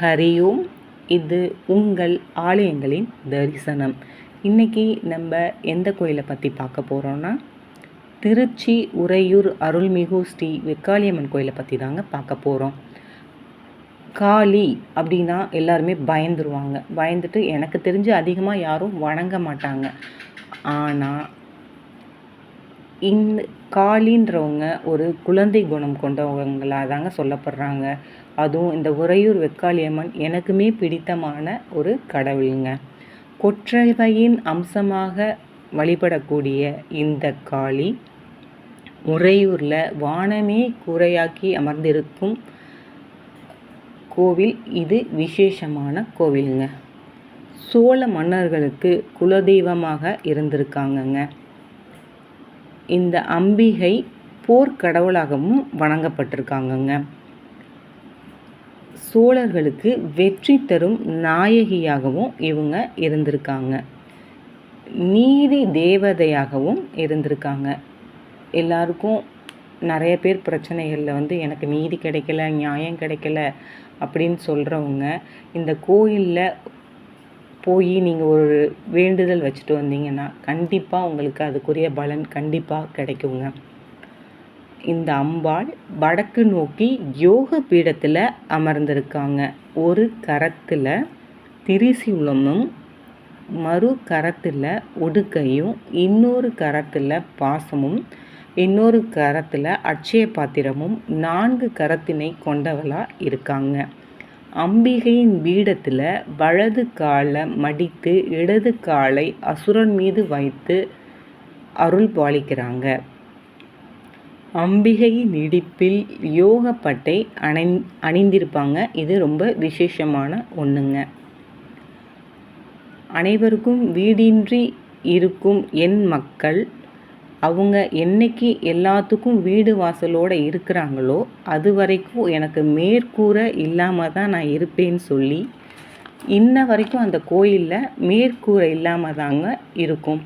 ஹரியோம். இது உங்கள் ஆலயங்களின் தரிசனம். இன்றைக்கி நம்ம எந்த கோயிலை பற்றி பார்க்க போகிறோன்னா திருச்சி உறையூர் அருள்மிகு ஸ்ரீ வெக்காளியம்மன் கோயிலை பற்றி தாங்க பார்க்க போகிறோம் காளி அப்படின்னா எல்லாருமே பயந்துருவாங்க. பயந்துட்டு எனக்கு தெரிஞ்சு அதிகமாக யாரும் வணங்க மாட்டாங்க. ஆனால் இந்த காளின்றவங்க ஒரு குழந்தை குணம் கொண்டவங்களாக தாங்க சொல்லப்படுறாங்க. அதுவும் இந்த உறையூர் வெக்காளியம்மன் எனக்குமே பிடித்தமான ஒரு கடவுளுங்க. கொற்றவையின் அம்சமாக வழிபடக்கூடிய இந்த காளி உறையூரில் வானமே கூரையாக்கி அமர்ந்திருக்கும் கோவில். இது விசேஷமான கோவிலுங்க. சோழ மன்னர்களுக்கு குலதெய்வமாக இருந்திருக்காங்கங்க. இந்த அம்பிகை போர்க்கடவுளாகவும் வணங்கப்பட்டிருக்காங்கங்க. சோழர்களுக்கு வெற்றி தரும் நாயகியாகவும் இவங்க இருந்திருக்காங்க. நீதி தேவதையாகவும் இருந்திருக்காங்க. எல்லாருக்கும் நிறைய பேர் பிரச்சனைகளில் வந்து எனக்கு நீதி கிடைக்கல நியாயம் கிடைக்கல அப்படின்னு சொல்கிறவங்க இந்த கோயிலில் போய் நீங்கள் ஒரு வேண்டுதல் வச்சுட்டு வந்தீங்கன்னா கண்டிப்பாக உங்களுக்கு அதுக்குரிய பலன் கண்டிப்பாக கிடைக்குங்க. இந்த அம்பாள் வடக்கு நோக்கி யோக பீடத்தில் அமர்ந்திருக்காங்க. ஒரு கரத்தில் திரிசூலமும் மறு கரத்தில் ஒடுக்கையும் இன்னொரு கரத்தில் பாசமும் இன்னொரு கரத்தில் அட்சய பாத்திரமும் நான்கு கரத்தினை கொண்டவளாக இருக்காங்க. அம்பிகையின் பீடத்தில் வலது காலை மடித்து இடது காலை அசுரன் மீது வைத்து அருள் பாலிக்கிறாங்க. அம்பிகையின் இடிப்பில் யோகப்பட்டை அணை அணிந்திருப்பாங்க. இது ரொம்ப விசேஷமான ஒன்றுங்க அனைவருக்கும் வீடின்றி இருக்கும் என் மக்கள் அவங்க என்னைக்கு எல்லாத்துக்கும் வீடு வாசலோடு இருக்கிறாங்களோ அது வரைக்கும் எனக்கு மேற்கூரை இல்லாமல் தான் நான் இருப்பேன்னு சொல்லி இன்ன வரைக்கும் அந்த கோயிலில் மேற்கூரை இல்லாமல் தாங்க இருக்கும்.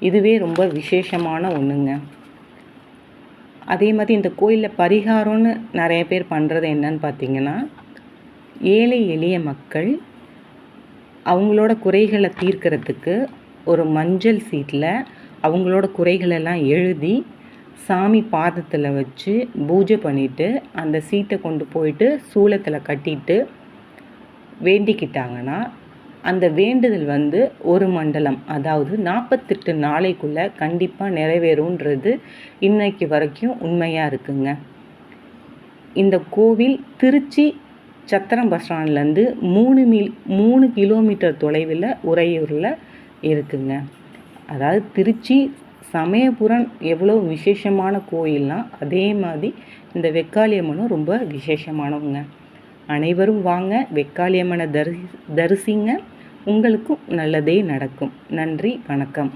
இதுவே ரொம்ப விசேஷமான ஒன்றுங்க அதே மாதிரி இந்த கோயிலில் பரிகாரம்னு நிறைய பேர் பண்ணுறது என்னன்னு பார்த்தீங்கன்னா ஏழை எளிய மக்கள் அவங்களோட குறைகளை தீர்க்கறதுக்கு ஒரு மஞ்சள் சீட்டில் அவங்களோட குறைகளெல்லாம் எழுதி சாமி பாதத்தில் வச்சு பூஜை பண்ணிவிட்டு அந்த சீட்டை கொண்டு போயிட்டு சூளத்தில் கட்டிட்டு வேண்டிக்கிட்டாங்கன்னா அந்த வேண்டுதல் வந்து ஒரு மண்டலம் அதாவது நாற்பத்தெட்டு நாளைக்குள்ளே கண்டிப்பாக நிறைவேறும்ன்றது இன்னைக்கு வரைக்கும் உண்மையாக இருக்குங்க. இந்த கோவில் திருச்சி சத்திரம் பஸ் ஸ்டாண்ட்லேருந்து மூணு மீல் மூணு கிலோமீட்டர் தொலைவில் உறையூரில் இருக்குங்க. அதாவது திருச்சி சமயபுரம் எவ்வளோ விசேஷமான கோயில்னால் அதே மாதிரி இந்த வெக்காளியம்மனும் ரொம்ப விசேஷமானவங்க. அனைவரும் வாங்க வெக்காளியம்மனை தரி தரிசிங்க. உங்களுக்கும் நல்லதே நடக்கும். நன்றி வணக்கம்.